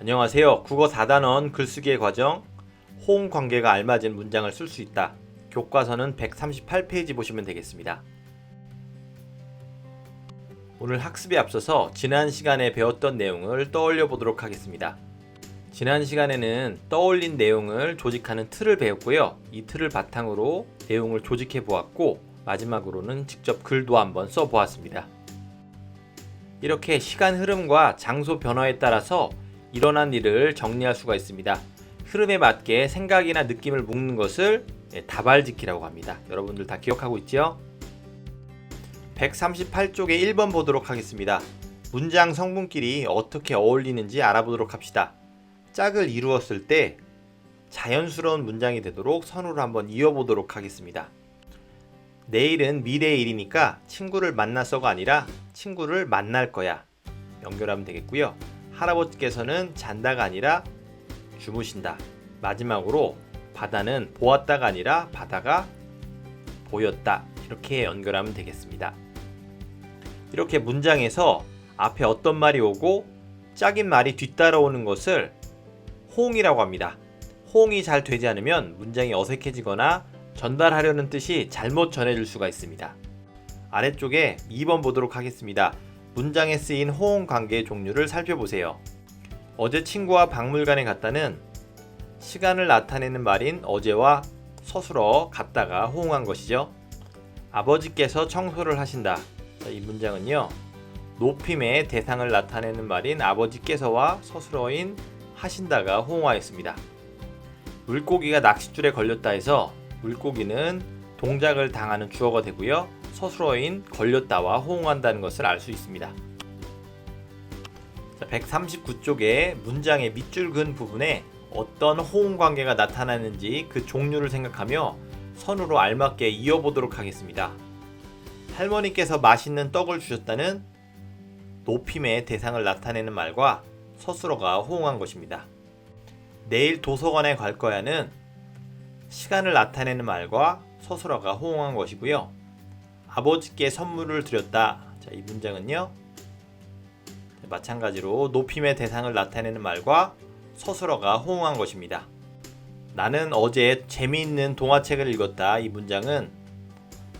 안녕하세요. 국어 4단원 글쓰기의 과정 호응 관계가 알맞은 문장을 쓸 수 있다. 교과서는 138페이지 보시면 되겠습니다. 오늘 학습에 앞서서 지난 시간에 배웠던 내용을 떠올려 보도록 하겠습니다. 지난 시간에는 떠올린 내용을 조직하는 틀을 배웠고요. 이 틀을 바탕으로 내용을 조직해 보았고 마지막으로는 직접 글도 한번 써 보았습니다. 이렇게 시간 흐름과 장소 변화에 따라서 일어난 일을 정리할 수가 있습니다. 흐름에 맞게 생각이나 느낌을 묶는 것을 네, 다발짓기라고 합니다. 여러분들 다 기억하고 있죠? 138쪽에 1번 보도록 하겠습니다. 문장 성분끼리 어떻게 어울리는지 알아보도록 합시다. 짝을 이루었을 때 자연스러운 문장이 되도록 선으로 한번 이어보도록 하겠습니다. 내일은 미래의 일이니까 친구를 만나서가 아니라 친구를 만날 거야. 연결하면 되겠고요. 할아버지께서는 잔다가 아니라 주무신다. 마지막으로 바다는 보았다가 아니라 바다가 보였다. 이렇게 연결하면 되겠습니다. 이렇게 문장에서 앞에 어떤 말이 오고 짝인 말이 뒤따라오는 것을 호응이라고 합니다. 호응이 잘 되지 않으면 문장이 어색해지거나 전달하려는 뜻이 잘못 전해질 수가 있습니다. 아래쪽에 2번 보도록 하겠습니다. 문장에 쓰인 호응 관계의 종류를 살펴보세요. 어제 친구와 박물관에 갔다는 시간을 나타내는 말인 어제와 서술어 갔다가 호응한 것이죠. 아버지께서 청소를 하신다. 자, 이 문장은요. 높임의 대상을 나타내는 말인 아버지께서와 서술어인 하신다가 호응하였습니다. 물고기가 낚싯줄에 걸렸다 해서 물고기는 동작을 당하는 주어가 되고요. 서술어인 걸렸다와 호응한다는 것을 알 수 있습니다. 139쪽에 문장의 밑줄 근 부분에 어떤 호응 관계가 나타나는지 그 종류를 생각하며 선으로 알맞게 이어보도록 하겠습니다. 할머니께서 맛있는 떡을 주셨다는 높임의 대상을 나타내는 말과 서술어가 호응한 것입니다. 내일 도서관에 갈 거야는 시간을 나타내는 말과 서술어가 호응한 것이고요. 아버지께 선물을 드렸다. 자, 이 문장은요. 마찬가지로 높임의 대상을 나타내는 말과 서술어가 호응한 것입니다. 나는 어제 재미있는 동화책을 읽었다. 이 문장은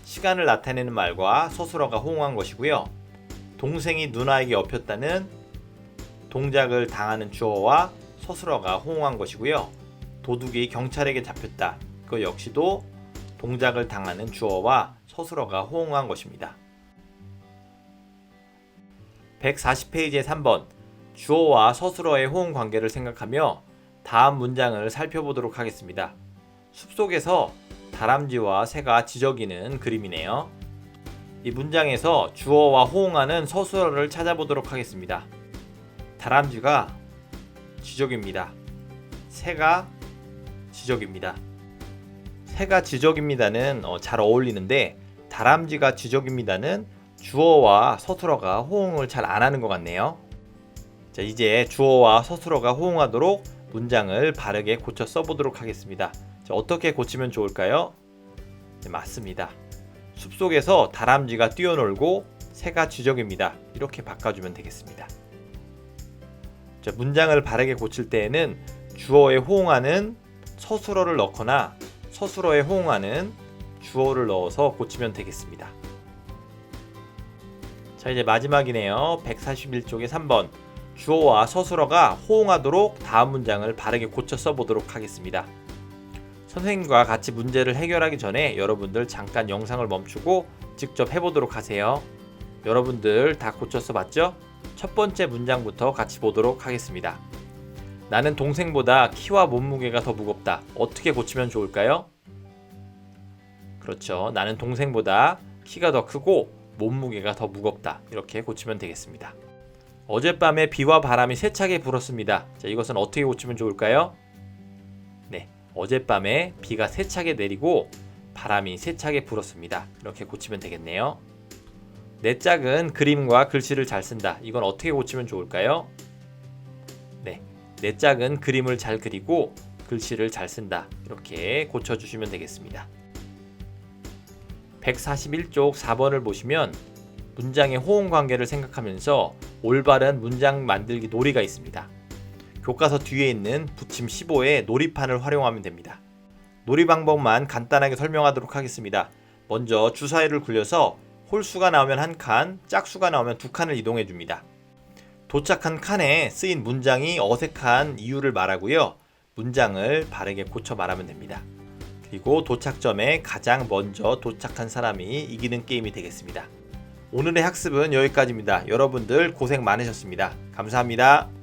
시간을 나타내는 말과 서술어가 호응한 것이고요. 동생이 누나에게 엎였다는 동작을 당하는 주어와 서술어가 호응한 것이고요. 도둑이 경찰에게 잡혔다. 그 역시도 동작을 당하는 주어와 서술어가 호응한 것입니다. 140페이지의 3번 주어와 서술어의 호응 관계를 생각하며 다음 문장을 살펴보도록 하겠습니다. 숲속에서 다람쥐와 새가 지저귀는 그림이네요. 이 문장에서 주어와 호응하는 서술어를 찾아보도록 하겠습니다. 다람쥐가 지적입니다. 새가 지적입니다. 새가 지적입니다는 어, 잘 어울리는데 다람쥐가 지적입니다는 주어와 서술어가 호응을 잘 안 하는 것 같네요. 자, 이제 주어와 서술어가 호응하도록 문장을 바르게 고쳐 써보도록 하겠습니다. 자, 어떻게 고치면 좋을까요? 네, 맞습니다. 숲속에서 다람쥐가 뛰어놀고 새가 지적입니다. 이렇게 바꿔주면 되겠습니다. 자, 문장을 바르게 고칠 때에는 주어에 호응하는 서술어를 넣거나 서술어에 호응하는 주어를 넣어서 고치면 되겠습니다. 자 이제 마지막이네요. 141쪽의 3번 주어와 서술어가 호응하도록 다음 문장을 바르게 고쳐 써보도록 하겠습니다. 선생님과 같이 문제를 해결하기 전에 여러분들 잠깐 영상을 멈추고 직접 해보도록 하세요. 여러분들 다 고쳐서 봤죠? 첫 번째 문장부터 같이 보도록 하겠습니다. 나는 동생보다 키와 몸무게가 더 무겁다. 어떻게 고치면 좋을까요? 그렇죠. 나는 동생보다 키가 더 크고 몸무게가 더 무겁다. 이렇게 고치면 되겠습니다. 어젯밤에 비와 바람이 세차게 불었습니다. 자, 이것은 어떻게 고치면 좋을까요? 네. 어젯밤에 비가 세차게 내리고 바람이 세차게 불었습니다. 이렇게 고치면 되겠네요. 내 짝은 그림과 글씨를 잘 쓴다. 이건 어떻게 고치면 좋을까요? 네. 내 짝은 그림을 잘 그리고 글씨를 잘 쓴다. 이렇게 고쳐주시면 되겠습니다. 141쪽 4번을 보시면 문장의 호응 관계를 생각하면서 올바른 문장 만들기 놀이가 있습니다. 교과서 뒤에 있는 부침 15의 놀이판을 활용하면 됩니다. 놀이 방법만 간단하게 설명하도록 하겠습니다. 먼저 주사위를 굴려서 홀수가 나오면 한 칸, 짝수가 나오면 두 칸을 이동해 줍니다. 도착한 칸에 쓰인 문장이 어색한 이유를 말하고요. 문장을 바르게 고쳐 말하면 됩니다. 그리고 도착점에 가장 먼저 도착한 사람이 이기는 게임이 되겠습니다. 오늘의 학습은 여기까지입니다. 여러분들 고생 많으셨습니다. 감사합니다.